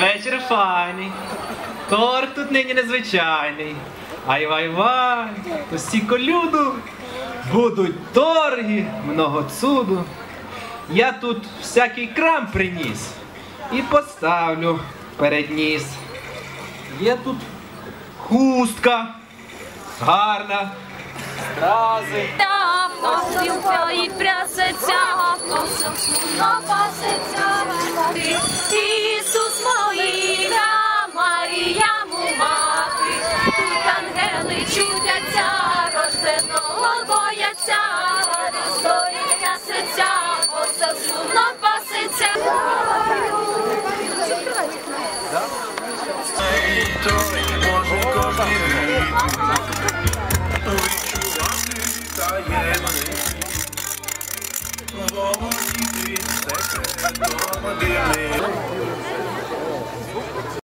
Вечір файний, торт тут нині незвичайний. Ай вай вай, то сіколюду, будуть торги, много цуду. Я тут всякий крам приніс і поставлю перед ніс. Є тут хустка гарна, стрази. Там і пряс смутно пасеться. Ісус моїна, Марія мати, тут чудяться, рожденого бояться, історія трясеться, посил смутно пасеться. Може кожен Vamos viver secreto,